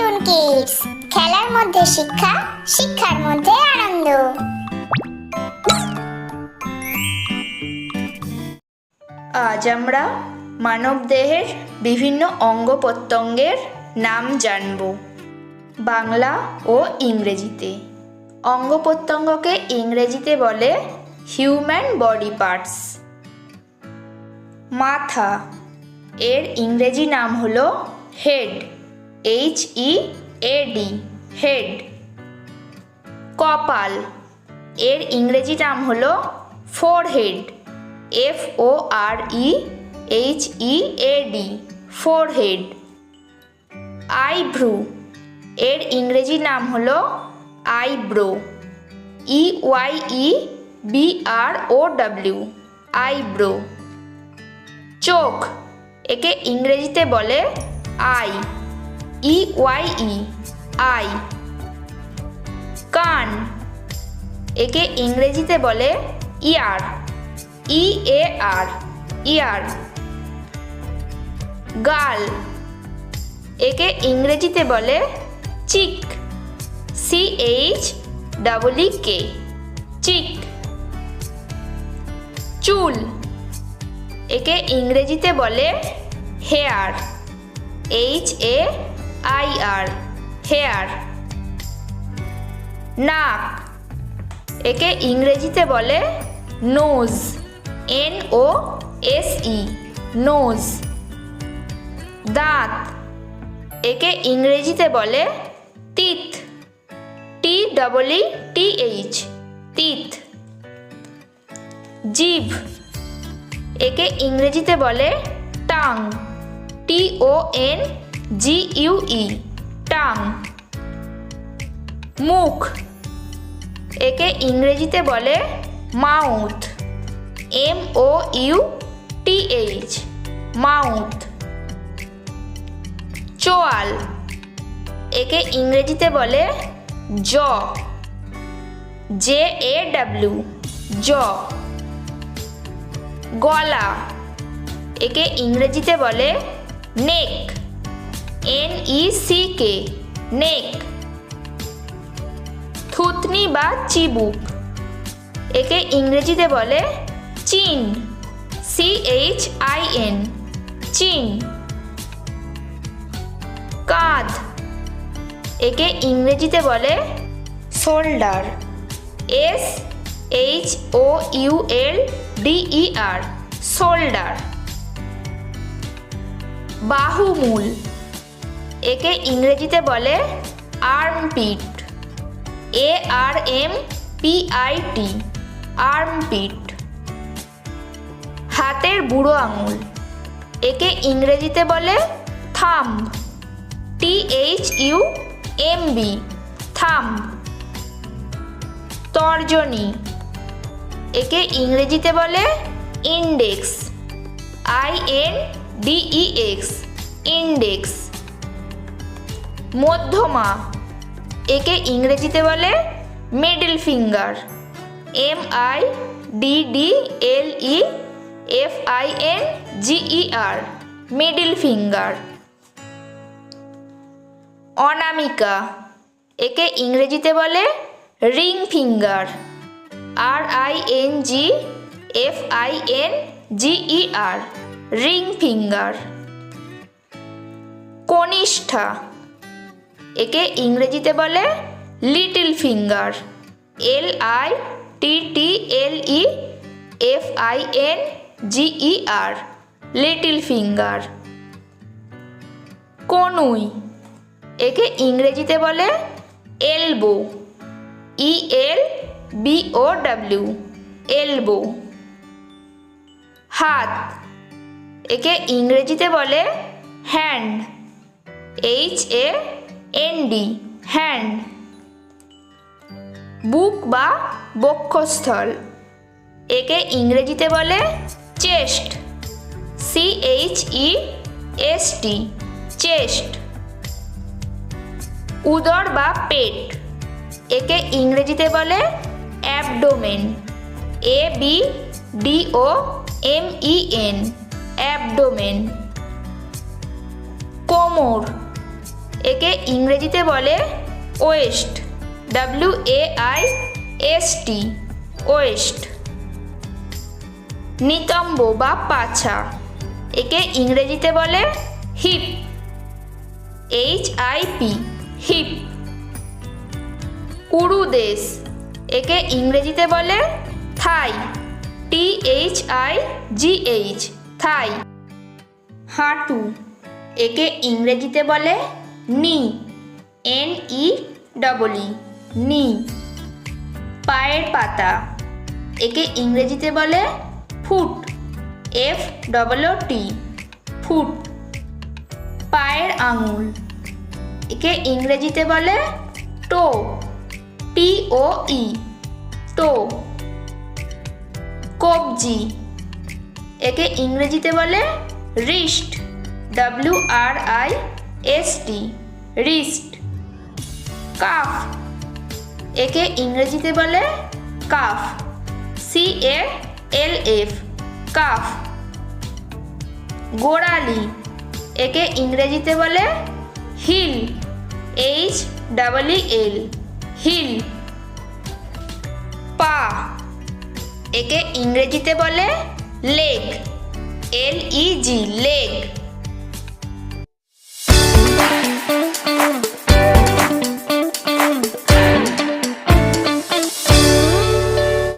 Cartoon kids খেলার মধ্যে শিক্ষা, শিক্ষার মধ্যে আনন্দ। আজ আমরা মানবদেহের বিভিন্ন অঙ্গ প্রত্যঙ্গের নাম জানব। বাংলা ও ইংরেজিতে। অঙ্গ প্রত্যঙ্গকে ইংরেজিতে বলে হিউম্যান বডি পার্টস মাথা, এর ইংরেজি নাম হলো head H E A D head কপাল। এর ইংরেজি নাম হলো forehead F O R E H E A D forehead eyebrow এর ইংরেজি নাম হলো eyebrow E Y E B R O W eyebrow চোখ, একে ইংরেজিতে বলে eye E Y E eye কান, একে ইংরেজিতে বলে ইয়ার ই এ আর ইয়ার গাল, একে ইংরেজিতে বলে cheek C H double K cheek. চুল, একে ইংরেজিতে বলে hair H A I R hair নাক, একে ইংরেজিতে বলে nose, N O S E, nose. দাঁত, একে ইংরেজিতে বলে তিত টি ডবল ই টি এইচ তিত জিভ একে ইংরেজিতে বলে tongue, T O N G U E tongue মুখ। একে ইংরেজিতে বলে mouth. M O U T H mouth. চোয়াল। একে ইংরেজিতে বলে জ। জে এ ডাব্লিউ জ। গলা। একে ইংরেজিতে বলে নেক। এন ই সি কে নেক থুতনি বা চিবুক, একে ইংরেজিতে বলে চিন সি এইচ আই এন চিন। কাঁধ, একে ইংরেজিতে বলে shoulder S H O U L D E R shoulder. বাহুমূল একে ইংরেজিতে বলে armpit A R M P I T armpit হাতের বুড়ো আঙুল, একে ইংরেজিতে বলে thumb T H U M B thumb তর্জনী, একে ইংরেজিতে বলে index I N D E X index মধ্যমা। একে ইংরেজিতে বলে middle finger M I D D L E F I N G E R middle finger অনামিকা। একে ইংরেজিতে বলে ring finger R I N G F I N G E R ring finger কনিষ্ঠা। একে ইংরেজিতে বলে little finger. L I T T L E F I N G E R. Little finger. কনুই। একে ইংরেজিতে বলে elbow. E L B O W. Elbow. হাত। একে ইংরেজিতে বলে hand. H A N D hand বুক বা বক্ষস্থল। একে ইংরেজিতে বলে chest. C H E S T chest. উদর বা পেট। একে ইংরেজিতে বলে abdomen. A B D O M E N, abdomen. কোমর। একে ইংরেজিতে বলে waist W A I S T waist. নিতম্ব বা পাছা, একে ইংরেজিতে বলে hip H I P hip. উরুদেশ একে ইংরেজিতে বলে thigh T H I G H thigh. হাঁটু, একে ইংরেজিতে বলে নি, এন ই ডবল ই নি। পায়ের পাতা, একে ইংরেজিতে বলে foot, F double T, foot. পায়ের আঙুল, একে ইংরেজিতে বলে টো, টি ও ই, টো। কবজি, একে ইংরেজিতে বলে wrist, W R I S T wrist calf একে ইংরেজিতে বলে calf C A L F calf গোড়ালি, একে ইংরেজিতে বলে heel H double L heel পা, একে ইংরেজিতে বলে লেগ এল ই জি লেগ